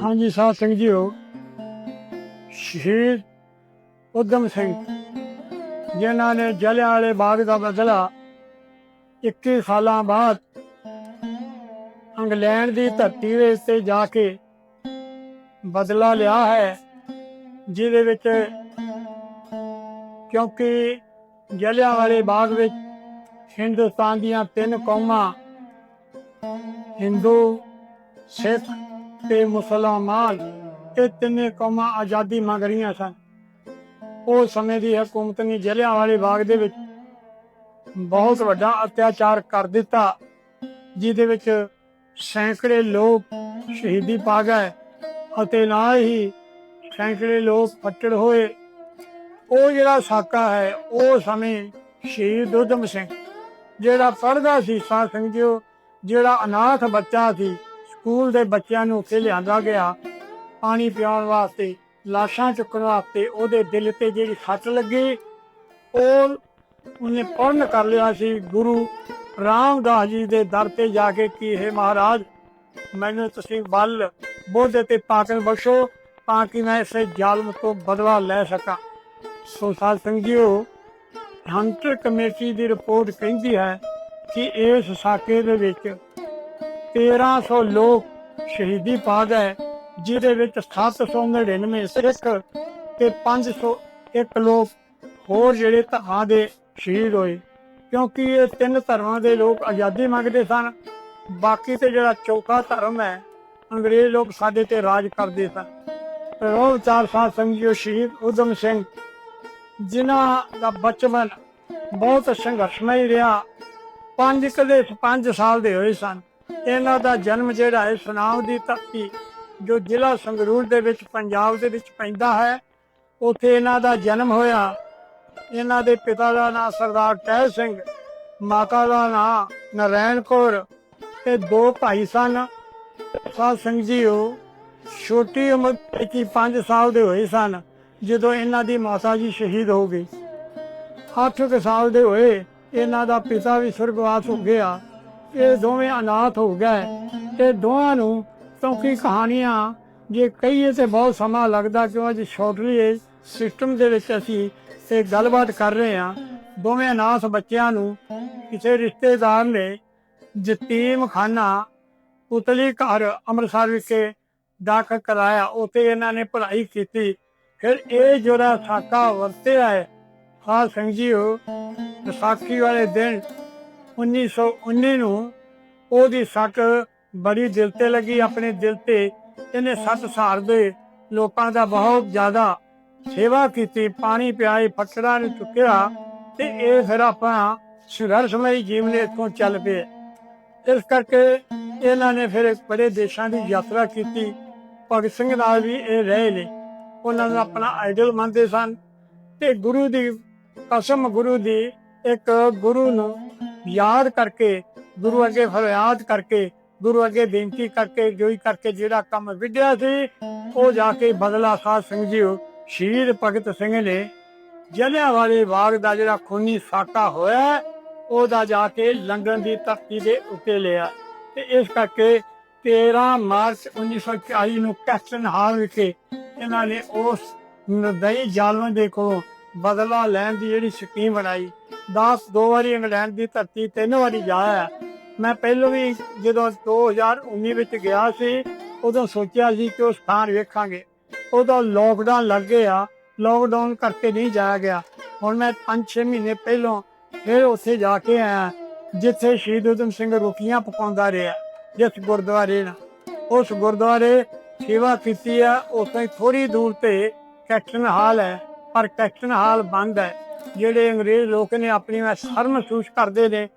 ਹਾਂਜੀ ਸਾਧ ਸਿੰਘ ਜੀ ਜੀਓ ਸ਼ਹੀਦ ਉਦਮ ਸਿੰਘ ਜਿਨ੍ਹਾਂ ਨੇ ਜਲਿਆਂ ਵਾਲੇ ਬਾਗ ਦਾ ਬਦਲਾ 21 ਸਾਲਾਂ ਬਾਅਦ ਇੰਗਲੈਂਡ ਦੀ ਧਰਤੀ ਦੇ ਉੱਤੇ ਜਾ ਕੇ ਬਦਲਾ ਲਿਆ ਹੈ ਜਿਹਦੇ ਵਿੱਚ ਕਿਉਂਕਿ ਜਲਿਆਂ ਵਾਲੇ ਬਾਗ ਵਿੱਚ ਹਿੰਦੁਸਤਾਨ ਦੀਆਂ ਤਿੰਨ ਕੌਮਾਂ ਹਿੰਦੂ ਸਿੱਖ ਤੇ ਮੁਸਲਮਾਨ ਇਹ ਤਿੰਨੇ ਕੌਮਾਂ ਆਜ਼ਾਦੀ ਮੰਗ ਰਹੀਆਂ ਸਨ। ਉਹ ਸਮੇਂ ਦੀ ਹਕੂਮਤ ਨੇ ਜਲਿਆਂ ਵਾਲੇ ਬਾਗ ਦੇ ਵਿੱਚ ਬਹੁਤ ਵੱਡਾ ਅਤਿਆਚਾਰ ਕਰ ਦਿੱਤਾ, ਜਿਹਦੇ ਵਿੱਚ ਸੈਂਕੜੇ ਲੋਕ ਸ਼ਹੀਦੀ ਪਾ ਗਏ ਅਤੇ ਨਾਲ ਹੀ ਸੈਂਕੜੇ ਲੋਕ ਫੱਟੜ ਹੋਏ। ਉਹ ਜਿਹੜਾ ਸਾਕਾ ਹੈ, ਉਹ ਸਮੇਂ ਸ਼ਹੀਦ ਉਦਮ ਸਿੰਘ, ਜਿਹੜਾ ਪੜਦਾ ਸੀ, ਸਾਧ ਸੰਗਿਓ ਜਿਹੜਾ ਅਨਾਥ ਬੱਚਾ ਸੀ ਸਕੂਲ ਦੇ ਬੱਚਿਆਂ ਨੂੰ ਉੱਥੇ ਲਿਆਂਦਾ ਗਿਆ। ਪਾਣੀ ਪਿਆਉਣ ਵਾਸਤੇ, ਲਾਸ਼ਾਂ ਚੁੱਕਣ ਵਾਸਤੇ ਉਹਦੇ ਦਿਲ ਤੇ ਜਿਹੜੀ ਸੱਟ ਲੱਗੀ, ਉਹ ਉਹਨੇ ਪੂਰਨ ਕਰ ਲਿਆ ਸੀ। ਗੁਰੂ ਰਾਮਦਾਸ ਜੀ ਦੇ ਦਰ ਤੇ ਜਾ ਕੇ ਕੀ, ਹੈ ਮਹਾਰਾਜ, ਮੈਨੂੰ ਤੁਸੀਂ ਬਲ ਬੋਧ ਤੇ ਤਾਕਤ ਬਖਸ਼ੋ ਤਾਂ ਕਿ ਮੈਂ ਇਸੇ ਜ਼ਾਲਮ ਤੋਂ ਬਦਲਾ ਲੈ ਸਕਾਂ। ਸੋ ਸਾਧ ਸੰਗਿਓ ਹੰਟਰ ਕਮੇਟੀ ਦੀ ਰਿਪੋਰਟ ਕਹਿੰਦੀ ਹੈ ਕਿ ਇਸ ਸਾਕੇ ਦੇ ਵਿੱਚ 1300 ਲੋਕ ਸ਼ਹੀਦੀ ਪਾ ਗਏ, ਜਿਹਦੇ ਵਿੱਚ 799 ਸਿੱਖ ਤੇ 501 ਲੋਕ ਹੋਰ ਜਿਹੜੇ ਧਰਮਾਂ ਦੇ ਸ਼ਹੀਦ ਹੋਏ। ਕਿਉਂਕਿ ਇਹ ਤਿੰਨ ਧਰਮਾਂ ਦੇ ਲੋਕ ਆਜ਼ਾਦੀ ਮੰਗਦੇ ਸਨ, ਬਾਕੀ ਤੇ ਜਿਹੜਾ ਚੌਥਾ ਧਰਮ ਹੈ, ਅੰਗਰੇਜ਼ ਲੋਕ ਸਾਡੇ ਤੇ ਰਾਜ ਕਰਦੇ ਸਨ। ਰੋਹ ਚਾਰ ਸਾਧ ਸੰਗਿਓ ਸ਼ਹੀਦ ਉਦਮ ਸਿੰਘ, ਜਿਨ੍ਹਾਂ ਦਾ ਬਚਪਨ ਬਹੁਤ ਸੰਘਰਸ਼ਮਈ ਰਿਹਾ, ਪੰਜ ਕਦੇ 5 ਸਾਲ ਦੇ ਹੋਏ ਸਨ। ਇਹਨਾਂ ਦਾ ਜਨਮ ਜਿਹੜਾ ਹੈ ਸੁਨਾਮ ਦੀ ਧਰਤੀ, ਜੋ ਜ਼ਿਲ੍ਹਾ ਸੰਗਰੂਰ ਦੇ ਵਿੱਚ, ਪੰਜਾਬ ਦੇ ਵਿੱਚ ਪੈਂਦਾ ਹੈ, ਉੱਥੇ ਇਹਨਾਂ ਦਾ ਜਨਮ ਹੋਇਆ। ਇਹਨਾਂ ਦੇ ਪਿਤਾ ਦਾ ਨਾਮ ਸਰਦਾਰ ਟਹਿ ਸਿੰਘ, ਮਾਤਾ ਦਾ ਨਾਮ ਨਰੈਣ ਕੌਰ ਤੇ ਦੋ ਭਾਈ ਸਨ। ਸਾਧ ਸਿੰਘ ਜੀ ਉਹ ਛੋਟੀ ਉਮਰ ਵਿੱਚ ਹੀ 5 ਸਾਲ ਦੇ ਹੋਏ ਸਨ, ਜਦੋਂ ਇਹਨਾਂ ਦੀ ਮਾਤਾ ਜੀ ਸ਼ਹੀਦ ਹੋ ਗਈ। 8 ਕੁ ਸਾਲ ਦੇ ਹੋਏ, ਇਹਨਾਂ ਦਾ ਪਿਤਾ ਵੀ ਸੁਰਗਵਾਸ ਹੋ ਗਿਆ। ਇਹ ਦੋਵੇਂ ਅਨਾਥ ਹੋ ਗਏ। ਇਹ ਦੋਹਾਂ ਨੂੰ ਕਿਉਂਕਿ ਕਹਾਣੀਆਂ। ਜੇ ਕਹੀਏ ਤੇ ਬਹੁਤ ਸਮਾਂ ਲੱਗਦਾ, ਕਿਉਂ ਅੱਜ ਸ਼ਾਰਟਲੀ ਸਿਸਟਮ ਦੇ ਵਿੱਚ ਅਸੀਂ ਇਹ ਗੱਲਬਾਤ ਕਰ ਰਹੇ ਹਾਂ। ਦੋਵੇਂ ਅਨਾਥ ਬੱਚਿਆਂ ਨੂੰ ਕਿਸੇ ਰਿਸ਼ਤੇਦਾਰ ਨੇ ਯਤੀਮ ਖਾਨਾ ਉਤਲੀ ਘਰ ਅੰਮ੍ਰਿਤਸਰ ਵਿਖੇ ਦਾਖਲ ਕਰਾਇਆ। ਉੱਥੇ ਇਹਨਾਂ ਨੇ ਪੜ੍ਹਾਈ ਕੀਤੀ। ਫਿਰ ਇਹ ਜਿਹੜਾ ਸਾਕਾ ਵਰਤਿਆ ਹੈ ਹਾਂ ਸਿੰਘ ਜੀਓ ਵਿਸਾਖੀ ਵਾਲੇ ਦਿਨ 1919 ਨੂੰ ਉਹਦੀ ਸੱਟ ਬੜੀ ਦਿਲ ਤੇ ਲੱਗੀ, ਆਪਣੇ ਦਿਲ ਤੇ। ਇਹਨੇ ਸੱਤ ਸਾਰ ਦੇ ਲੋਕਾਂ ਦਾ ਬਹੁਤ ਜ਼ਿਆਦਾ ਸੇਵਾ ਕੀਤੀ, ਪਾਣੀ ਪਿਆਏ, ਫੱਟੜਾ ਨੂੰ ਚੁੱਕਿਆ ਤੇ ਇਹ ਫਿਰ ਆਪਣਾ ਸੰਘਰਸ਼ਮਈ ਜੀਵਨ ਇਥੋਂ ਚੱਲ ਪਏ। ਇਸ ਕਰਕੇ ਇਹਨਾਂ ਨੇ ਫਿਰ ਬੜੇ ਦੇਸ਼ਾਂ ਦੀ ਯਾਤਰਾ ਕੀਤੀ। ਭਗਤ ਸਿੰਘ ਨਾਲ ਵੀ ਇਹ ਰਹੇ ਨੇ। ਉਹਨਾਂ ਨੂੰ ਆਪਣਾ ਆਈਡਲ ਮੰਨਦੇ ਸਨ। ਤੇ ਗੁਰੂ ਦੀ, ਕਸਮ ਗੁਰੂ ਦੀ ਇੱਕ ਗੁਰੂ ਨੂੰ ਯਾਦ ਕਰਕੇ, ਗੁਰੂ ਅੱਗੇ ਫਰਿਆਦ ਕਰਕੇ, ਗੁਰੂ ਅੱਗੇ ਬੇਨਤੀ ਕਰਕੇ, ਜੋਈ ਕਰਕੇ ਜਿਹੜਾ ਕੰਮ ਵਿਧਿਆ ਸੀ, ਉਹ ਜਾ ਕੇ ਬਦਲਾ ਸਾਧ ਸਿੰਘ ਜੀ ਸ਼ਹੀਦ ਭਗਤ ਸਿੰਘ ਨੇ। ਜਲਿਆਂ ਵਾਲੇ ਬਾਗ ਦਾ ਜਿਹੜਾ ਖੂਨੀ ਸਾਕਾ ਹੋਇਆ, ਉਹਦਾ ਜਾ ਕੇ ਲੰਡਨ ਦੀ ਧਰਤੀ ਦੇ ਉੱਤੇ ਲਿਆ। ਤੇ ਇਸ ਕਰਕੇ 13 ਮਾਰਚ 1940 ਨੂੰ ਕੈਸਟਨ ਹਾਲ ਵਿਖੇ ਇਹਨਾਂ ਨੇ ਉਸ ਨਦਈ ਜ਼ਾਲਮਾਂ ਦੇ ਕੋਲੋਂ ਬਦਲਾ ਲੈਣ ਦੀ ਜਿਹੜੀ ਸਕੀਮ ਬਣਾਈ 10 ਦੋ ਵਾਰੀ ਇੰਗਲੈਂਡ ਦੀ ਧਰਤੀ, ਤਿੰਨ ਵਾਰੀ ਜਾਇਆ ਮੈਂ ਪਹਿਲੋਂ ਵੀ ਜਦੋਂ 2019 ਵਿੱਚ ਗਿਆ ਸੀ, ਉਦੋਂ ਸੋਚਿਆ ਸੀ ਕਿ ਉਹ ਸਥਾਨ ਵੇਖਾਂਗੇ। ਉਦੋਂ ਲੋਕਡਾਊਨ ਲੱਗ ਗਿਆ। ਲੋਕਡਾਊਨ ਕਰਕੇ ਨਹੀਂ ਜਾਇਆ ਗਿਆ। ਹੁਣ ਮੈਂ 5-6 ਮਹੀਨੇ ਪਹਿਲਾਂ ਫਿਰ ਉੱਥੇ ਜਾ ਕੇ ਆਇਆ, ਜਿੱਥੇ ਸ਼ਹੀਦ ਉਦਮ ਸਿੰਘ ਰੋਟੀਆਂ ਪਕਾਉਂਦਾ ਰਿਹਾ, ਜਿਸ ਗੁਰਦੁਆਰੇ ਨਾਲ। ਉਸ ਗੁਰਦੁਆਰੇ ਸੇਵਾ ਕੀਤੀ ਆ ਉਸੇ ਥੋੜੀ ਦੂਰ ਤੇ ਕੈਪਟਨ ਹਾਲ ਹੈ। ਪਰ ਕੈਪਟਨ ਹਾਲ ਬੰਦ ਹੈ। ਜਿਹੜੇ ਅੰਗਰੇਜ਼ ਲੋਕ ਨੇ ਆਪਣੀ ਵਿੱਚ ਸ਼ਰਮ ਮਹਿਸੂਸ ਕਰਦੇ ਨੇ,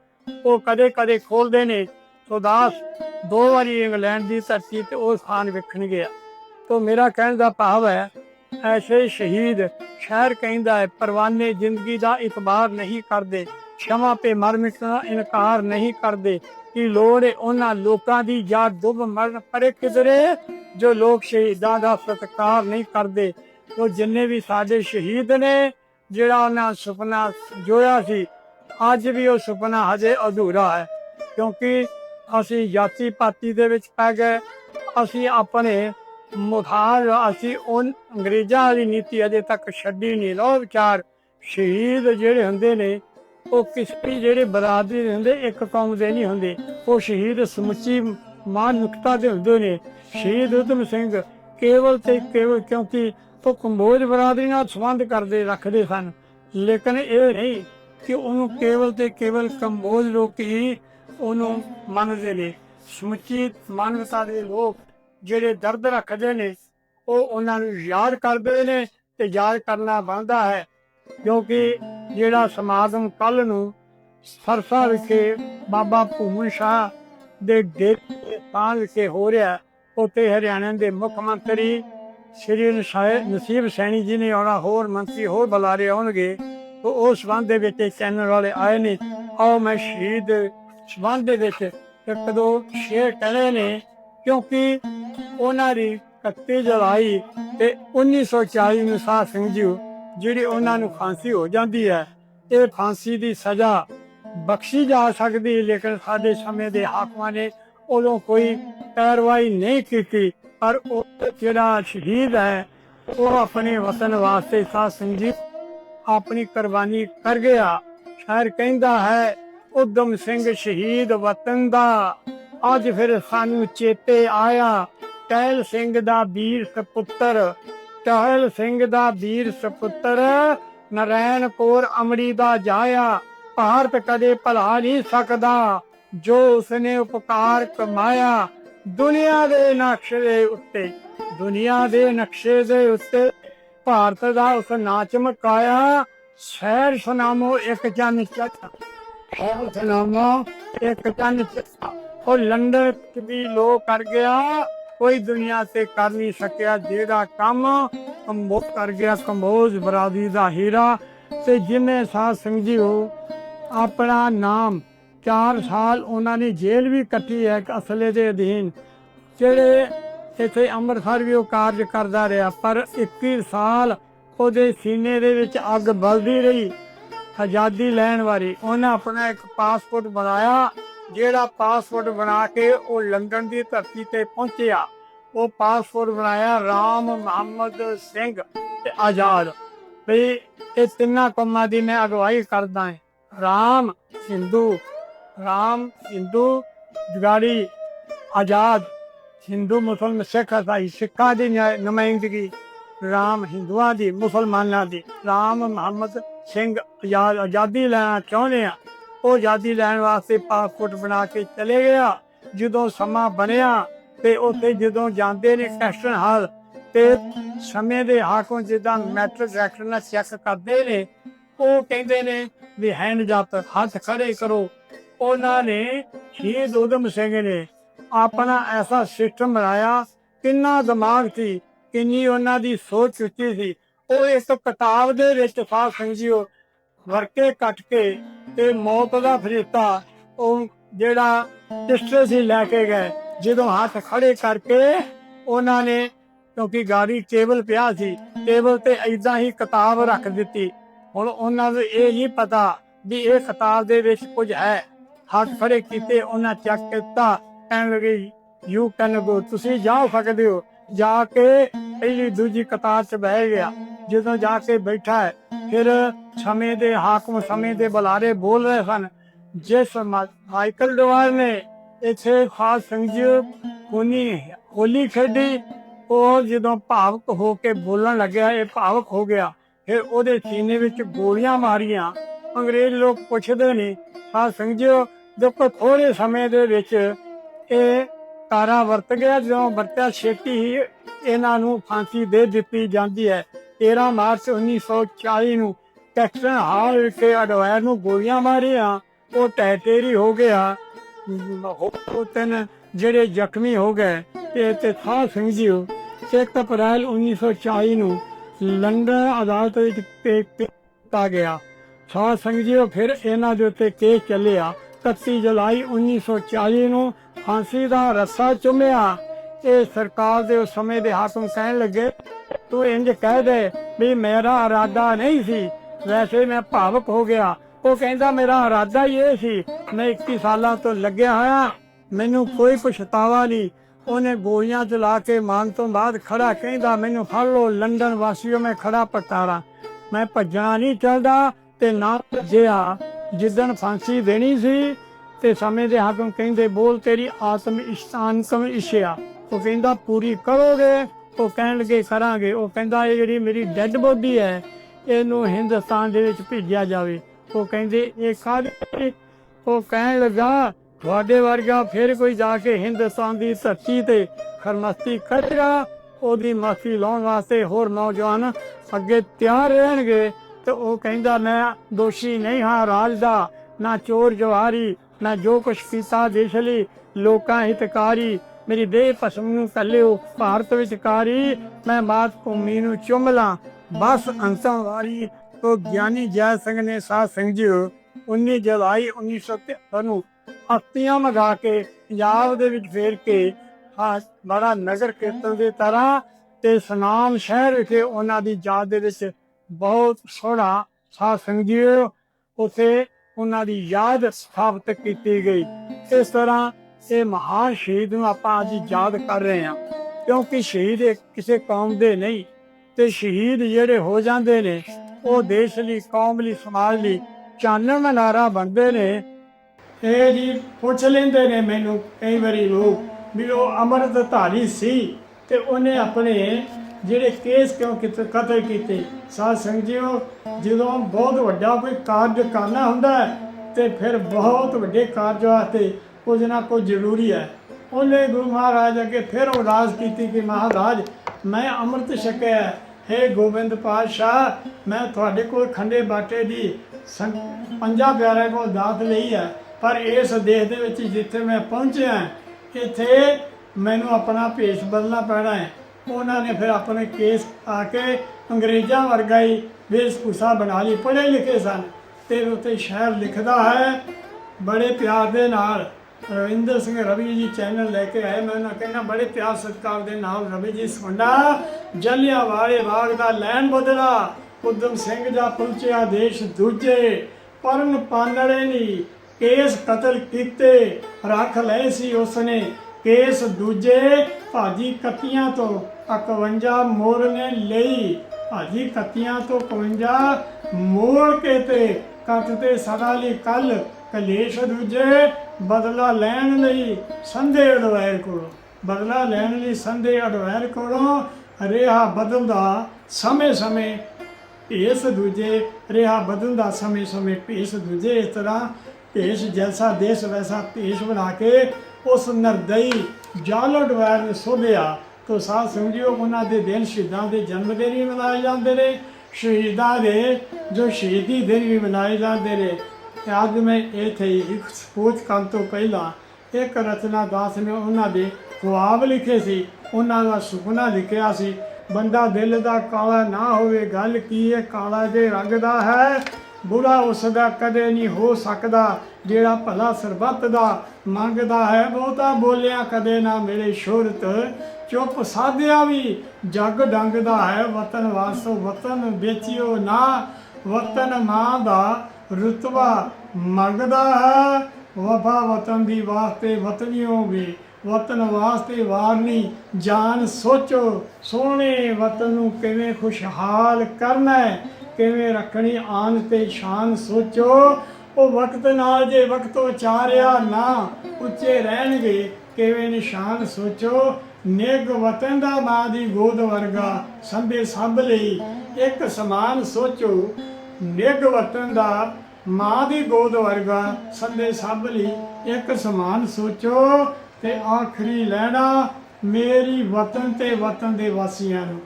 ਉਹ ਕਦੇ ਕਦੇ ਖੋਲਦੇ ਨੇ, ਸੋ ਦਾਸ ਦੋ ਵਾਰੀ ਇੰਗਲੈਂਡ ਦੀ ਧਰਤੀ ਤੇ ਉਹ ਸਥਾਨ ਵੇਖਣ ਗਿਆ ਤੋ ਮੇਰਾ ਕਹਿਣ ਦਾ ਭਾਵ ਹੈ, ਐਸੇ ਸ਼ਹੀਦ ਸ਼ਹਿਰ ਕਹਿੰਦਾ ਹੈ, ਪਰਵਾਨੇ ਜ਼ਿੰਦਗੀ ਦਾ ਇਤਬਾਰ ਨਹੀਂ ਕਰਦੇ ਸ਼ਮਾ ਪੇ ਮਰ ਮਿਟਣਾ ਇਨਕਾਰ ਨਹੀਂ ਕਰਦੇ, ਕਿ ਲੋੜ ਹੈ ਉਹਨਾਂ ਲੋਕਾਂ ਦੀ ਜਾਂ ਦੁੱਬ ਮਰਨ, ਪਰੇ ਕਿਧਰੇ ਜੋ ਲੋਕ ਸ਼ਹੀਦਾਂ ਦਾ ਸਤਿਕਾਰ ਨਹੀਂ ਕਰਦੇ? ਉਹ ਜਿੰਨੇ ਵੀ ਸਾਡੇ ਸ਼ਹੀਦ ਨੇ ਜਿਹੜਾ ਉਹਨਾਂ ਸੁਪਨਾ ਜੋਇਆ ਸੀ, ਅੱਜ ਵੀ ਉਹ ਸੁਪਨਾ ਹਜੇ ਅਧੂਰਾ ਹੈ, ਕਿਉਂਕਿ ਅਸੀਂ ਜਾਤੀ ਪਾਤੀ ਦੇ ਵਿੱਚ ਪੈ ਗਏ, ਅਸੀਂ ਆਪਣੇ ਮੁਖਾਰ, ਅਸੀਂ ਉਹ ਅੰਗਰੇਜ਼ਾਂ ਵਾਲੀ ਨੀਤੀ ਅਜੇ ਤੱਕ ਛੱਡੀ ਨਹੀਂ ਲੋ ਵਿਚਾਰ, ਸ਼ਹੀਦ ਜਿਹੜੇ ਹੁੰਦੇ ਨੇ, ਉਹ ਕਿਸੇ ਜਿਹੜੇ ਬਰਾਦਰੀ ਦੇ ਹੁੰਦੇ, ਇੱਕ ਕੌਮ ਦੇ ਨਹੀਂ ਹੁੰਦੇ, ਉਹ ਸ਼ਹੀਦ ਸਮੁੱਚੀ ਮਾਨਵਤਾ ਦੇ ਹੁੰਦੇ ਨੇ, ਸ਼ਹੀਦ ਉਦਮ ਸਿੰਘ ਕੇਵਲ ਤੇ ਕੇਵਲ ਕਿਉਂਕਿ ਉਹ ਕੰਬੋਜ ਬਰਾਦਰੀ ਨਾਲ ਸੰਬੰਧ ਕਰਦੇ ਰੱਖਦੇ ਸਨ। ਲੇਕਿਨ ਇਹ ਨਹੀਂ ਕਿ ਉਹਨੂੰ ਕੇਵਲ ਤੇ ਕੇਵਲ ਕੰਬੋਜ ਲੋਕ ਹੀ ਉਹਨੂੰ ਮੰਨਦੇ ਨੇ। ਸਮੁੱਚੀ ਮਾਨਵਤਾ ਦੇ ਲੋਕ ਜਿਹੜੇ ਦਰਦ ਰੱਖਦੇ ਨੇ, ਉਹ ਉਹਨਾਂ ਨੂੰ ਯਾਦ ਕਰਦੇ ਨੇ ਤੇ ਯਾਦ ਕਰਨਾ ਬਣਦਾ ਹੈ। ਕਿਉਂਕਿ ਜਿਹੜਾ ਸਮਾਗਮ ਕੱਲ ਨੂੰ ਸਰਸਾ ਵਿਖੇ ਬਾਬਾ ਭੂਮਨ ਸ਼ਾਹ ਦੇ ਡੇਰੇ ਦੇ ਸਥਾਨ ਵਿਖੇ ਹੋ ਰਿਹਾ, ਉੱਥੇ ਹਰਿਆਣਾ ਦੇ ਮੁੱਖ ਮੰਤਰੀ ਸ਼੍ਰੀ ਨਸੀਬ ਸੈਣੀ ਜੀ ਨੇ ਆਉਣਾ, ਹੋਰ ਮੰਤਰੀ, ਹੋਰ ਬੁਲਾਰੇ ਆਉਣਗੇ। ਉਹ ਉਸ ਸੰਬੰਧ ਦੇ ਵਿੱਚ ਚੈਨਲ ਵਾਲੇ ਆਏ ਨੇ। ਆਓ ਮੈਂ ਸ਼ਹੀਦ ਸੰਬੰਧ ਦੇ ਵਿੱਚ ਇੱਕ ਦੋ ਸ਼ੇਰ ਕਰੇ ਨੇ, ਕਿਉਂਕਿ ਉਹਨਾਂ ਦੀ 31 ਜੁਲਾਈ ਤੇ 1940 ਨੂੰ ਸਾਧ ਸਿੰਘ ਜੀ, ਜਿਹੜੀ ਉਹਨਾਂ ਨੂੰ ਫਾਂਸੀ ਹੋ ਜਾਂਦੀ ਹੈ, ਇਹ ਫਾਂਸੀ ਦੀ ਸਜ਼ਾ ਬਖਸ਼ੀ ਜਾ ਸਕਦੀ ਲੇਕਿਨ ਸਾਡੇ ਸਮੇਂ ਦੇ ਹਾਕਮਾਂ ਨੇ ਉਦੋਂ ਕੋਈ ਕਾਰਵਾਈ ਨਹੀਂ ਕੀਤੀ। ਪਰ ਉਹ ਜਿਹੜਾ ਸ਼ਹੀਦ ਹੈ, ਉਹ ਆਪਣੇ ਵਤਨ ਵਾਸਤੇ ਸਾਧ ਸਿੰਘ ਆਪਣੀ ਕੁਰਬਾਨੀ ਕਰ ਗਿਆ। ਸ਼ਾਇਰ ਕਹਿੰਦਾ ਹੈ, ਉਦਮ ਸਿੰਘ ਸ਼ਹੀਦ ਵਤਨ ਦਾ, ਅੱਜ ਫਿਰ ਸਾਨੂੰ ਚੇਤੇ ਆਇਆ, ਟਹਿਲ ਸਿੰਘ ਦਾ ਵੀਰ ਸਪੁੱਤਰ, ਟਹਿਲ ਸਿੰਘ ਦਾ ਵੀਰ ਸਪੁੱਤਰ, ਨਰੈਣ ਕੋਰ ਅਮਰੀ ਦਾ ਜਾਇਆ, ਭਾਰਤ ਕਦੇ ਭਲਾ ਨਹੀਂ ਸਕਦਾ, ਜੋ ਉਸਨੇ ਉਪਕਾਰ ਕਮਾਇਆ ਦੁਨੀਆ ਦੇ ਨਕਸ਼ੇ ਦੇ ਉੱਤੇ, ਦੁਨੀਆ ਦੇ ਨਕਸ਼ੇ ਦੇ ਉੱਤੇ ਭਾਰਤ ਦਾ ਉਸ ਨਾ ਚਮਕਾਇਆ, ਸ਼ਹਿਰ ਸੁਨਾਮੋ ਇੱਕ ਚੰਨ ਚੱਟਾ ਸ਼ਹਿਰ ਸੁਨਾਮੋ ਇੱਕ ਚੰਨ ਚੱਟਾ ਉਹ ਲੰਡਨ ਚ ਵੀ ਲੋ ਕਰ ਗਿਆ, ਕੋਈ ਦੁਨੀਆ ਤੇ ਕਰ ਨਹੀਂ ਸਕਿਆ। ਜਿਹਦਾ ਕੰਮ ਕੰਬੋਜ ਕਰ ਗਿਆ, ਕੰਬੋਜ ਬਰਾਦਰੀ ਦਾ ਹੀਰਾ। ਤੇ ਜਿਨੇ ਸਾਧ ਸਿੰਘ ਜੀ ਹੋ, ਆਪਣਾ ਨਾਮ 4 ਸਾਲ ਉਹਨਾਂ ਨੇ ਜੇਲ੍ਹ ਵੀ ਕੱਟੀ ਹੈ ਇੱਕ ਅਸਲੇ ਦੇ ਅਧੀਨ, ਜਿਹੜੇ ਇੱਥੇ ਅੰਮ੍ਰਿਤਸਰ ਵੀ ਉਹ ਕਾਰਜ ਕਰਦਾ ਰਿਹਾ, ਪਰ 21 ਸਾਲ ਉਹਦੇ ਸੀਨੇ ਦੇ ਵਿੱਚ ਅੱਗ ਬਲਦੀ ਰਹੀ, ਆਜ਼ਾਦੀ ਲੈਣ ਵਾਲੀ ਉਹਨੇ ਆਪਣਾ ਇੱਕ ਪਾਸਪੋਰਟ ਬਣਾਇਆ, ਜਿਹੜਾ ਪਾਸਪੋਰਟ ਬਣਾ ਕੇ ਉਹ ਲੰਡਨ ਦੀ ਧਰਤੀ ਤੇ ਪਹੁੰਚਿਆ। ਉਹ ਪਾਸਪੋਰਟ ਬਣਾਇਆ ਰਾਮ ਮੁਹੰਮਦ ਸਿੰਘ ਤੇ ਆਜ਼ਾਦ। ਵੀ ਇਹ ਤਿੰਨਾਂ ਕੰਮਾਂ ਦੀ ਮੈਂ ਅਗਵਾਈ ਕਰਦਾ ਹਾਂ। ਰਾਮ, ਹਿੰਦੂ ਰਾਮ ਹਿੰਦੂ ਜਗਾੜੀ ਆਜ਼ਾਦ ਹਿੰਦੂ ਮੁਸਲਮਾਨ ਸਿੱਖ ਇਸਾਈ ਸਿੱਖਾਂ ਦੀ ਨੁਮਾਇੰਦਗੀ ਰਾਮ ਹਿੰਦੂਆਂ ਦੀ ਮੁਸਲਮਾਨਾਂ ਦੀ ਰਾਮ ਮੁਹੰਮਦ ਸਿੰਘ ਆਜ਼ਾਦ ਆਜ਼ਾਦੀ ਲੈਣਾ ਚਾਹੁੰਦੇ ਆ ਉਹ ਆਜ਼ਾਦੀ ਲੈਣ ਵਾਸਤੇ ਪਾਸਪੋਰਟ ਬਣਾ ਕੇ ਚਲੇ ਗਿਆ ਜਦੋਂ ਸਮਾਂ ਬਣਿਆ ਤੇ ਉੱਥੇ ਜਦੋਂ ਜਾਂਦੇ ਨੇ ਕੈਸਟਨ ਹਾਲ ਤੇ ਸਮੇਂ ਦੇ ਹਾਕਮ ਜਿੱਦਾਂ ਮੈਟਰ ਐਕਸ਼ਨ ਨਾਲ ਚੈੱਕ ਕਰਦੇ ਨੇ ਉਹ ਕਹਿੰਦੇ ਨੇ ਵੀ ਹੈਂਡ ਜੱਤ ਹੱਥ ਖੜੇ ਕਰੋ ਉਹਨਾਂ ਨੇ ਸ਼ਹੀਦ ਉਦਮ ਸਿੰਘ ਨੇ ਆਪਣਾ ਐਸਾ ਸਿਸਟਮ ਬਣਾਇਆ, ਕਿੰਨਾ ਦਿਮਾਗ ਸੀ, ਕਿੰਨੀ ਉਹਨਾਂ ਦੀ ਸੋਚ ਉੱਚੀ ਸੀ। ਉਹ ਇਸ ਕਿਤਾਬ ਦੇ ਵਿੱਚ ਸਾਧ ਸਿੰਘ ਜੀ ਉਹ ਵਰਕੇ ਕੱਟ ਕੇ ਤੇ ਮੌਤ ਦਾ ਫਰਿਸ਼ਤਾ ਉਹ ਜਿਹੜਾ ਸਿਸਟਰ ਸੀ ਲੈ ਕੇ ਗਏ। ਜਦੋਂ ਹੱਥ ਖੜੇ ਕਰਕੇ ਉਹਨਾਂ ਨੇ, ਕਿਉਂਕਿ ਗਾੜੀ ਟੇਬਲ ਪਿਆ ਸੀ, ਟੇਬਲ ਤੇ ਐਦਾਂ ਹੀ ਕਿਤਾਬ ਰੱਖ ਦਿੱਤੀ। ਹੁਣ ਉਹਨਾਂ ਨੂੰ ਇਹ ਨਹੀਂ ਪਤਾ ਵੀ ਇਹ ਕਿਤਾਬ ਦੇ ਵਿੱਚ ਕੁਝ ਹੈ। ਹੱਥ ਖੜੇ ਕੀਤੇ, ਉਹਨਾਂ ਚੱਕ ਕੇ ਦਿੱਤਾ ਕਹਿਣ ਲੱਗੇ, ਯੂ ਕੈਨ ਗੋ, ਤੁਸੀਂ ਜਾ ਸਕਦੇ ਹੋ। ਜਾ ਕੇ ਪਹਿਲੀ ਦੂਜੀ ਕਤਾਰ 'ਚ ਬਹਿ ਗਿਆ। ਜਦੋਂ ਜਾ ਕੇ ਬੈਠਾ ਹੈ, ਫਿਰ ਸਮੇਂ ਦੇ ਹਾਕਮ, ਸਮੇਂ ਦੇ ਬੁਲਾਰੇ ਬੋਲ ਰਹੇ ਸਨ, ਜਿਸ ਮਾਈਕਲ ਡਵਾਰ ਨੇ ਇੱਥੇ ਖਾਸ ਸੰਗੀਤ ਕੋਨੀ ਹੋਲੀ ਖੇਡੀ, ਉਹ ਜਦੋਂ ਭਾਵਕ ਹੋ ਕੇ ਬੋਲਣ ਲੱਗਿਆ, ਇਹ ਭਾਵਕ ਹੋ ਗਿਆ। ਫਿਰ ਉਹਦੇ ਸੀਨੇ ਵਿੱਚ ਗੋਲੀਆਂ ਮਾਰੀਆਂ। ਅੰਗਰੇਜ਼ ਲੋਕ ਪੁੱਛਦੇ ਨੇ ਸਾਧ ਸਿੰਘ ਜੀ ਦੇਖੋ ਥੋੜੇ ਸਮੇਂ ਦੇ ਵਿੱਚ ਇਹ ਕਾਰਾ ਵਰਤ ਗਿਆ, ਜਦੋਂ ਵਰਤਿਆ ਛੇਤੀ ਹੀ ਇਹਨਾਂ ਨੂੰ ਫਾਂਸੀ ਦੇ ਦਿੱਤੀ ਜਾਂਦੀ ਹੈ। 13 ਮਾਰਚ 1940 ਨੂੰ ਟੈਕਸਨ ਹਾਲ ਵਿਖੇ ਅਡਵਾਇਰ ਨੂੰ ਗੋਲੀਆਂ ਮਾਰੀਆਂ, ਉਹ ਟੈਟੇਰੀ ਹੋ ਗਿਆ। ਉਹ ਤਿੰਨ ਜਿਹੜੇ ਜ਼ਖਮੀ ਹੋ ਗਏ ਤੇ ਤੇ ਥਾ ਸਿੰਘ ਜੀ ਇੱਕ ਅਪ੍ਰੈਲ 1940 ਨੂੰ ਲੰਡਨ ਅਦਾਲਤ ਵਿੱਚ ਪੇਸ਼ ਕੀਤਾ ਗਿਆ। ਸਾਧ ਸਿੰਘ ਜੀ ਫਿਰ ਇਹਨਾਂ ਦੇ ਉੱਤੇ ਕੇਸ ਚੱਲਿਆ। 31 ਜੁਲਾਈ 1940 ਨੂੰ ਫਾਂਸੀ ਦਾ ਰੱਸਾ ਚੁੰਮਿਆ। ਇਹ ਸਰਕਾਰ ਦੇ ਉਸ ਸਮੇਂ ਦੇ ਹਾਕਮ ਕਹਿਣ ਲੱਗੇ, ਤੂੰ ਇੰਜ ਕਹਿ ਦੇ ਵੀ ਮੇਰਾ ਇਰਾਦਾ ਨਹੀਂ ਸੀ। ਵੈਸੇ ਮੈਂ ਭਾਵਕ ਹੋ ਗਿਆ। ਉਹ ਕਹਿੰਦਾ, ਮੇਰਾ ਇਰਾਦਾ ਹੀ ਇਹ ਸੀ, ਮੈਂ 21 ਸਾਲਾਂ ਤੋਂ ਲੱਗਿਆ ਹੋਇਆ। ਮੈਨੂੰ ਕੋਈ ਪਛਤਾਵਾ ਨਹੀਂ। ਉਹਨੇ ਗੋਲੀਆਂ ਚਲਾ ਕੇ ਮਾਰਨ ਤੋਂ ਬਾਅਦ ਖੜਾ ਕਹਿੰਦਾ, ਮੈਨੂੰ ਫੜ ਲੋ ਲੰਡਨ ਵਾਸੀਓ, ਮੈਂ ਖੜਾ ਪਟਾਰਾ ਮੈਂ ਭੱਜਣਾ ਨਹੀਂ ਚੱਲਦਾ ਤੇ ਨਾ ਭੱਜਿਆ ਜਿੱਦਣ ਫਾਂਸੀ ਦੇਣੀ ਸੀ, ਤੇ ਸਮੇਂ ਦੇ ਹਾਕਮ ਕਹਿੰਦੇ, ਬੋਲ ਤੇਰੀ ਆਤਮ ਇਸ਼ਤਾਨ ਕਮ ਇਸ਼ਿਆ। ਉਹ ਕਹਿੰਦਾ, ਪੂਰੀ ਕਰੋਗੇ? ਉਹ ਕਹਿਣ ਲੱਗੇ, ਕਰਾਂਗੇ। ਉਹ ਕਹਿੰਦਾ, ਇਹ ਜਿਹੜੀ ਮੇਰੀ ਡੈੱਡ ਬੋਡੀ ਹੈ, ਇਹਨੂੰ ਹਿੰਦੁਸਤਾਨ ਦੇ ਵਿੱਚ ਭੇਜਿਆ ਜਾਵੇ। ਉਹ ਕਹਿੰਦੇ, ਇਹ ਕਾਹਦੇ ਉਹ ਕਹਿਣ ਲੱਗਾ, ਤੁਹਾਡੇ ਵਰਗਾ ਫਿਰ ਕੋਈ ਜਾ ਕੇ ਹਿੰਦੁਸਤਾਨ ਦੀ ਧਰਤੀ ਤੇ ਖਰਮਸਤੀ ਕਰੇਗਾ, ਉਹਦੀ ਮਾਫੀ ਲਾਉਣ ਵਾਸਤੇ ਹੋਰ ਨੌਜਵਾਨ ਅੱਗੇ ਤਿਆਰ ਰਹਿਣਗੇ। ਤੇ ਉਹ ਕਹਿੰਦਾ, ਮੈਂ ਦੋਸ਼ੀ ਨਹੀਂ ਹਾਂ ਰਾਜ ਦਾ, ਨਾ ਚੋਰ ਜਵਾਰੀ, ਨਾ ਜੋ ਕੁਛ ਕੀਤਾ ਦੇਸ਼ ਲਈ ਲੋਕਾਂ ਹਿਤਕਾਰੀ। ਮੇਰੀ ਦੇਹ ਭਸਮ ਨੂੰ ਕੱਲਿਓ ਭਾਰਤ ਵਿੱਚ ਕਾਰੀ ਮੈਂ ਮਾਤ ਭੂਮੀ ਨੂੰ ਚੁੰਮ ਲਾਂ। ਬਸ ਅੰਤਾਂ ਵਾਰੀ, ਉਹ ਗਿਆਨੀ ਜੈ ਸਿੰਘ ਨੇ ਸਾਧ ਸਿੰਘ ਜੀ 19 ਜੁਲਾਈ 1973 ਨੂੰ ਅਸਤੀਆਂ ਮਗਾ ਕੇ ਪੰਜਾਬ ਦੇ ਵਿੱਚ ਫੇਰ ਕੇ ਹਾਂ ਬੜਾ ਨਗਰ ਕੀਰਤਨ ਦੀ ਤਰ੍ਹਾਂ ਤੇ ਸਨਾਮ ਸ਼ਹਿਰ ਵਿਖੇ ਉਹਨਾਂ ਦੀ ਯਾਦ ਦੇ ਵਿੱਚ ਬਹੁਤ ਸੋਹਣਾ ਸਾਧ ਸਿੰਘ ਜੀ, ਉਥੇ ਉਹਨਾਂ ਦੀ ਯਾਦ ਸਥਾਪਿਤ ਕੀਤੀ ਗਈ। ਇਸ ਤਰ੍ਹਾਂ ਇਹ ਮਹਾਨ ਸ਼ਹੀਦ ਨੂੰ ਆਪਾਂ ਅੱਜ ਯਾਦ ਕਰ ਰਹੇ ਹਾਂ। ਕਿਉਂਕਿ ਸ਼ਹੀਦ ਕਿਸੇ ਕੌਮ ਦੇ ਨਹੀਂ, ਤੇ ਸ਼ਹੀਦ ਜਿਹੜੇ ਹੋ ਜਾਂਦੇ ਨੇ, ਉਹ ਦੇਸ਼ ਲਈ, ਕੌਮ ਲਈ, ਸਮਾਜ ਲਈ ਚਾਨਣ ਮਨਾਰਾ ਬਣਦੇ ਨੇ। ਇਹ ਜੀ ਪੁੱਛ ਲੈਂਦੇ ਨੇ ਮੈਨੂੰ ਕਈ ਵਾਰੀ ਲੋਕ ਵੀ ਉਹ ਅੰਮ੍ਰਿਤ ਧਾਰੀ ਸੀ, ਤੇ ਉਹਨੇ ਆਪਣੇ ਜਿਹੜੇ ਕੇਸ ਕਿਉਂ ਕੀਤੇ ਕਤਲ ਕੀਤੇ? ਸਾਧ ਸੰਗਤ ਜੀਓ ਜਦੋਂ ਬਹੁਤ ਵੱਡਾ ਕੋਈ ਕਾਰਜ ਕਰਨਾ ਹੁੰਦਾ ਹੈ, ਤੇ ਫਿਰ ਬਹੁਤ ਵੱਡੇ ਕਾਰਜ ਵਾਸਤੇ ਕੁਝ ਨਾ ਕੁਝ ਜ਼ਰੂਰੀ ਹੈ। ਉਹਨੇ ਗੁਰੂ ਮਹਾਰਾਜ ਅੱਗੇ ਫਿਰ ਉਦਾਸ ਕੀਤੀ ਕਿ ਮਹਾਰਾਜ ਮੈਂ ਅੰਮ੍ਰਿਤ ਛਕਿਆ ਹੈ। ਹੇ ਗੋਬਿੰਦ ਪਾਤਸ਼ਾਹ ਮੈਂ ਤੁਹਾਡੇ ਕੋਲ ਖੰਡੇ ਬਾਟੇ ਦੀ ਸੰਗ- ਪੰਜਾਂ ਪਿਆਰਿਆਂ ਕੋਲ ਦਾਤ ਲਈ ਹੈ। ਪਰ ਇਸ ਦੇਸ਼ ਦੇ ਵਿੱਚ ਜਿੱਥੇ ਮੈਂ ਪਹੁੰਚਿਆ ਇੱਥੇ ਮੈਨੂੰ ਆਪਣਾ ਭੇਸ ਬਦਲਣਾ ਪੈਣਾ ਹੈ। ਉਹਨਾਂ ਨੇ ਫਿਰ ਆਪਣੇ ਕੇਸ ਪਾ ਕੇ ਅੰਗਰੇਜ਼ਾਂ ਵਰਗਾ ਹੀ ਵੇਸ਼ਭੂਸ਼ਾ ਬਣਾ ਲਈ, ਪੜ੍ਹੇ ਲਿਖੇ ਸਨ ਤੇ ਉੱਤੇ ਸ਼ਾਇਰ ਲਿਖਦਾ ਹੈ, ਬੜੇ ਪਿਆਰ ਦੇ ਨਾਲ ਰਵਿੰਦਰ ਸਿੰਘ ਰਵੀ ਜੀ ਚੈਨਲ ਲੈ ਕੇ ਆਏ, ਮੈਂ ਉਹਨਾਂ ਕਹਿੰਦਾ, ਬੜੇ ਪਿਆਰ ਸਤਿਕਾਰ ਦੇ ਨਾਲ ਰਵੀ ਜੀ ਸੁਣਦਾ ਜਲਿਆਂ ਵਾਲੇ ਬਾਗ ਦਾ ਲੈਣ ਬਦਲਾ, ਉਦਮ ਸਿੰਘ ਦਾ ਪਹੁੰਚਿਆ ਦੇਸ਼ ਦੂਜੇ ਪਰਨ ਪਾਨੜੇ ਨੀ, ਕੇਸ ਕਤਲ ਕੀਤੇ, ਰੱਖ ਲਏ ਸੀ ਉਸਨੇ, ਕੇਸ ਦੂਜੇ, ਭਾਜੀ ਕੱਤੀਆਂ ਤੋਂ 51 ਮੋਰ ਨੇ ਲਈ। ਭਾਜੀ ਕੱਤੀਆਂ ਤੋਂ 51 ਮੋੜ ਕੇ ਤੇ ਕੱਟ ਤੇ ਸਦਾ ਲਈ ਕੱਲ ਕਲੇਸ਼ ਦੂਜੇ ਬਦਲਾ ਲੈਣ ਲਈ ਸੰਧੇ ਅਡਵੈਰ ਕੋਲੋਂ। ਬਦਲਾ ਲੈਣ ਲਈ ਸੰਧੇ ਅਡਵੈਰ ਕੋਲੋਂ ਰਿਹਾ ਬਦਲਦਾ ਸਮੇਂ ਸਮੇਂ ਭੇਸ ਦੂਜੇ, ਰਿਹਾ ਬਦਲਦਾ ਸਮੇਂ ਸਮੇਂ ਭੇਸ ਦੂਜੇ। ਇਸ ਤਰ੍ਹਾਂ ਭੇਸ ਜੈਸਾ ਦੇਸ਼ ਵੈਸਾ ਭੇਸ ਬਣਾ ਕੇ ਉਸ ਨਰਦਈ ਜਾਲ ਡਵੈਰ ਨੇ ਸੋਧਿਆ। ਤੋ ਸਾਧ ਸਮਝਿਓ ਉਹਨਾਂ ਦੇ ਦਿਨ ਸ਼ਹੀਦਾਂ ਦੇ ਜਨਮ ਦਿਨ ਵੀ ਮਨਾਏ ਜਾਂਦੇ ਨੇ। ਸ਼ਹੀਦਾਂ ਦੇ, ਜੋ ਸ਼ਹੀਦੀ ਦਿਨ ਵੀ ਮਨਾਏ ਜਾਂਦੇ ਨੇ। ਤੇ ਅੱਜ ਮੈਂ ਇੱਥੇ ਇੱਕ ਸਪੋਚ ਕਰਨ ਤੋਂ ਪਹਿਲਾਂ ਇੱਕ ਰਚਨਾ ਦਾਸ ਨੇ ਉਹਨਾਂ ਦੇ ਖੁਆਬ ਲਿਖੇ ਸੀ। ਉਹਨਾਂ ਦਾ ਸੁਪਨਾ ਲਿਖਿਆ ਸੀ, ਬੰਦਾ ਦਿਲ ਦਾ ਕਾਲਾ ਨਾ ਹੋਵੇ, ਗੱਲ ਕੀ ਹੈ? ਕਾਲਾ ਜੇ ਰੰਗ ਦਾ ਹੈ, ਬੁਰਾ ਉਸ ਦਾ ਕਦੇ ਨਹੀਂ ਹੋ ਸਕਦਾ। ਜਿਹੜਾ ਭਲਾ ਸਰਬੱਤ ਦਾ ਮੰਗਦਾ ਹੈ, ਬਹੁਤਾ ਬੋਲਿਆ ਕਦੇ ਨਾ ਮਿਲੇ ਸ਼ੁਰਤ ਚੁੱਪ ਸਾਧਿਆ ਵੀ ਜੱਗ ਡੰਗਦਾ ਹੈ ਵਤਨ ਵਾਸੋ ਵਤਨ, ਵੇਚਿਓ ਨਾ ਵਤਨ ਮਾਂ ਦਾ ਰੁਤਬਾ ਮੰਗਦਾ ਹੈ। ਵਫਾ ਵਤਨ ਦੀ ਵਾਸਤੇ ਵਤਨੀਓ ਵੀ, ਵਤਨ ਵਾਸਤੇ ਵਾਰਨੀ, ਜਾਨ ਸੋਚੋ, ਸੋਹਣੇ ਵਤਨ ਨੂੰ ਕਿਵੇਂ ਖੁਸ਼ਹਾਲ ਕਰਨਾ ਹੈ, ਕਿਵੇਂ ਰੱਖਣੀ ਆਨ ਤੇ ਸ਼ਾਨ ਸੋਚੋ। ਉਹ ਵਕਤ ਨਾਲ ਜੇ ਵਕਤ ਉਚਾਰਿਆ ਨਾ, ਉੱਚੇ ਰਹਿਣਗੇ, ਕਿਵੇਂ ਨਿਸ਼ਾਨ ਸੋਚੋ। ਨਿਗ ਵਤਨ ਦਾ ਮਾਂ ਦੀ ਗੋਦ ਵਰਗਾ ਸੰਦੇ ਸਭ ਲਈ ਇੱਕ ਸਮਾਨ ਸੋਚੋ। ਨਿਗ ਵਤਨ ਦਾ ਮਾਂ ਦੀ ਗੋਦ ਵਰਗਾ ਸੰਦੇ ਸਭ ਲਈ ਇੱਕ ਸਮਾਨ ਸੋਚੋ ਤੇ ਆਖਰੀ ਲੈਣਾ ਮੇਰੀ ਵਤਨ ਤੇ ਵਤਨ ਦੇ ਵਾਸੀਆਂ ਨੂੰ।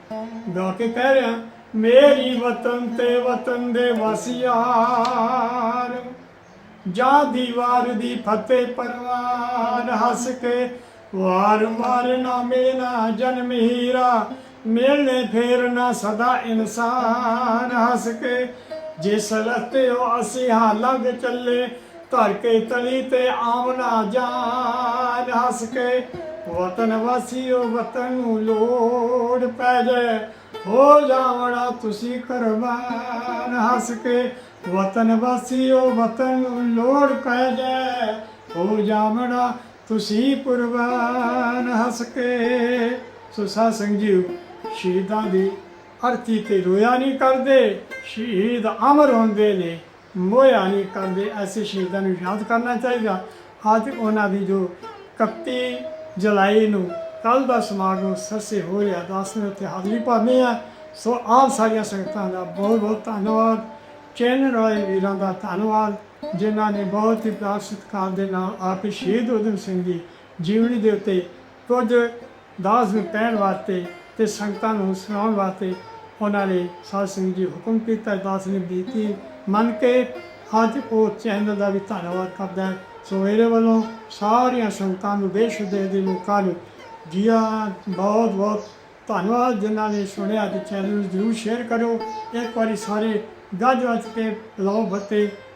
ਗਾ ਕੇ ਕਹਿ ਰਿਹਾ, ਮੇਰੀ ਵਤਨ ਤੇ ਵਤਨ ਦੇ ਵਾਸੀਆਂ ਜਾ ਦੀਵਾਰ ਦੀ ਫਤਿਹ ਪਰਵਾਨ ਹੱਸ ਕੇ ਵਾਰ ਵਾਰ ਨਾ ਮੇਨਾ ਜਨਮ ਹੀਰਾ ਮਿਲਨੇ ਫੇਰ ਨਾ ਸਦਾ ਇਨਸਾਨ ਹੱਸ ਕੇ। ਜਿਸ ਰਸਤੇ ਉਹ ਅਸੀਂ ਹਾਂ ਚੱਲੇ, ਧਰ ਕੇ ਤਲੀ ਤੇ ਆਵਣਾ ਜਾਨ ਹੱਸ ਕੇ। ਵਤਨ ਵਾਸੀਓ, ਵਤਨ ਨੂੰ ਲੋੜ ਪੈ ਜਾਏ। ਹੋ ਜਾਵਣਾ ਤੁਸੀਂ ਕੁਰਬਾਨ ਹੱਸ ਕੇ। ਵਤਨ ਵਾਸੀਓ, ਵਤਨ ਨੂੰ ਲੋੜ ਪੈ ਜਾਏ। ਹੋ ਜਾਵਣਾ ਤੁਸੀਂ ਪੁਰਬਾਨ ਹੱਸ ਕੇ ਸੋ ਸਾਧ ਜੀ ਸ਼ਹੀਦਾਂ ਦੀ ਅਰਥੀ ਤੇ ਰੋਇਆ ਨਹੀਂ ਕਰਦੇ, ਸ਼ਹੀਦ ਅਮਰ ਹੁੰਦੇ ਨੇ, ਮੋਇਆ ਨਹੀਂ ਕਰਦੇ, ਐਸੇ ਸ਼ਹੀਦਾਂ ਨੂੰ ਯਾਦ ਕਰਨਾ ਚਾਹੀਦਾ। ਅੱਜ ਉਹਨਾਂ ਦੀ ਜੋ 31 ਜੁਲਾਈ ਨੂੰ ਕੱਲ ਦਾ ਸਮਾਗਮ ਸੱਸੇ ਹੋ ਰਿਹਾ, ਦਾਸ ਨੇ ਉੱਥੇ ਹਾਜ਼ਰੀ ਭਰਨੀ ਆ। ਸੋ ਆਪ ਸਾਰੀਆਂ ਸੰਗਤਾਂ ਦਾ ਬਹੁਤ ਬਹੁਤ ਧੰਨਵਾਦ। ਚੈਨਲ ਵਾਲੇ ਵੀਰਾਂ ਦਾ ਧੰਨਵਾਦ। ਜਿਨ੍ਹਾਂ ਨੇ ਬਹੁਤ ਹੀ ਪਿਆਰ ਸਤਿਕਾਰ ਦੇ ਨਾਲ ਆਪ ਸ਼ਹੀਦ ਉਦਮ ਸਿੰਘ ਦੀ ਜੀਵਨੀ ਦੇ ਉੱਤੇ ਕੁਝ ਦਾਸ ਨੂੰ ਕਹਿਣ ਵਾਸਤੇ ਤੇ ਸੰਗਤਾਂ ਨੂੰ ਸੁਣਾਉਣ ਵਾਸਤੇ ਉਹਨਾਂ ਨੇ ਸਾਧ ਸਿੰਘ ਜੀ ਹੁਕਮ ਕੀਤਾ। ਦਾਸ ਨੇ ਬੀਤੀ ਮੰਨ ਕੇ ਅੱਜ ਉਹ ਚੈਨਲ ਦਾ ਵੀ ਧੰਨਵਾਦ ਕਰਦਾ ਹੈ। ਸੋ ਮੇਰੇ ਵੱਲੋਂ ਸਾਰੀਆਂ ਸੰਗਤਾਂ ਨੂੰ ਬੇਸ਼ੁਦੇ ਦੇ ਲੋਕਾਂ ਨੂੰ ਜੀਆ ਬਹੁਤ ਬਹੁਤ ਧੰਨਵਾਦ। ਜਿਨ੍ਹਾਂ ਨੇ ਸੁਣਿਆ ਤੇ ਚੈਨਲ ਨੂੰ ਜ਼ਰੂਰ ਸ਼ੇਅਰ ਕਰੋ ਇੱਕ ਵਾਰੀ ਸਾਰੇ ਗੱਜ ਵੱਜ ਕੇ ਲਾਓ ਬੱਤੇ।